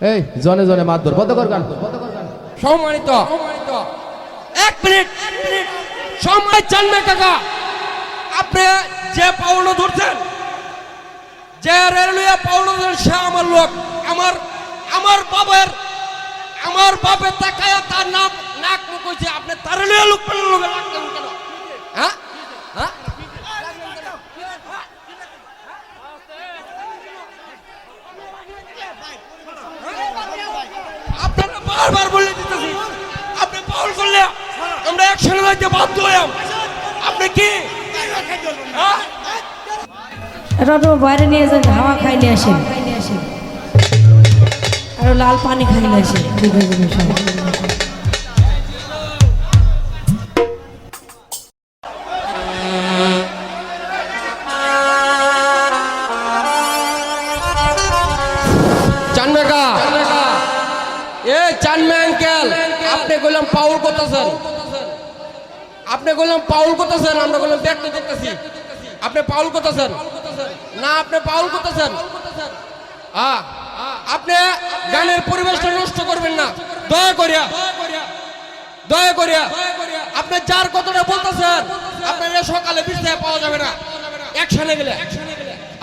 এই, জনে জনে মারধর বন্ধ কর গান? সম্মানিত। এক মিনিট। সম্মানিত জানবে কাকা। আপনি যে পাউলো ধরছেন, যে রেলওয়ে পাউলো ধরছেন, সে আমার লোক। আমার আমার বাবার আমার বাপের তাকায়া তার নাক নাক মুখ হয়েছে আপনি তার রেলওয়ে লোক পেলেন লোকে কেন? হ্যাঁ? হ্যাঁ? বারবার বলে দিতেছি। আপনি পাউল করলে আমরা একসঙ্গে যাইতে বাধ্য হইয়াম আপনি কি? হ্যাঁ? বাইরে নিয়ে যান হাওয়া খাইলে আসেন। আর লাল পানি আসেন। দুধে সব চানমেকা এ চানমে আঙ্কেল, আপনি কইলাম পাউল করতেছেন আপনি কইলাম পাউল করতেছেন আমরা কইলাম ব্যক্ত করতেছি আপনি পাউল করতেছেন না, আপনি পাউল করতেছেন আপনি গানের পরিবেশটা নষ্ট করবেন না। দয়া করিয়া। দয়া করিয়া। আপনি যার কথাটা বলতেছেন, আপনার সকালে বিছনায় পাওয়া যাবে না। একসাথে গেলে।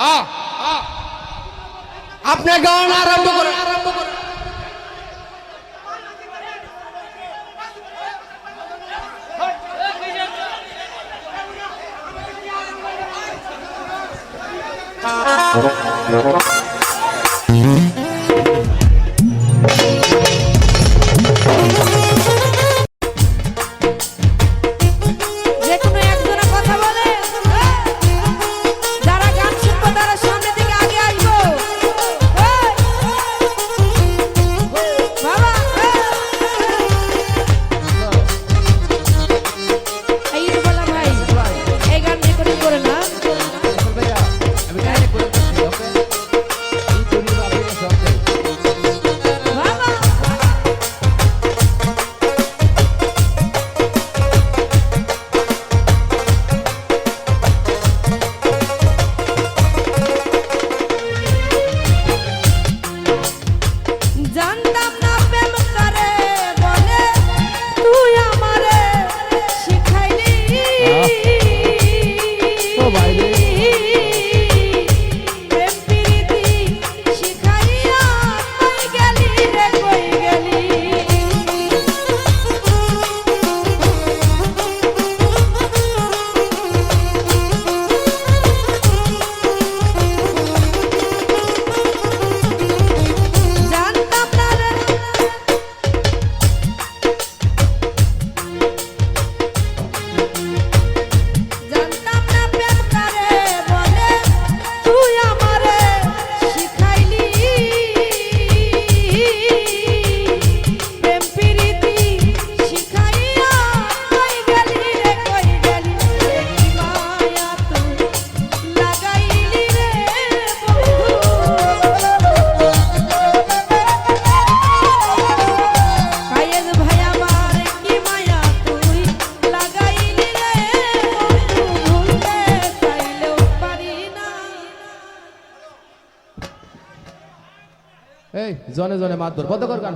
হ্যাঁ হ্যাঁ আপনি গান আরম্ভ করেন আরম্ভ করেন। যে এই জনে জনে মারধর বন্ধ কর গান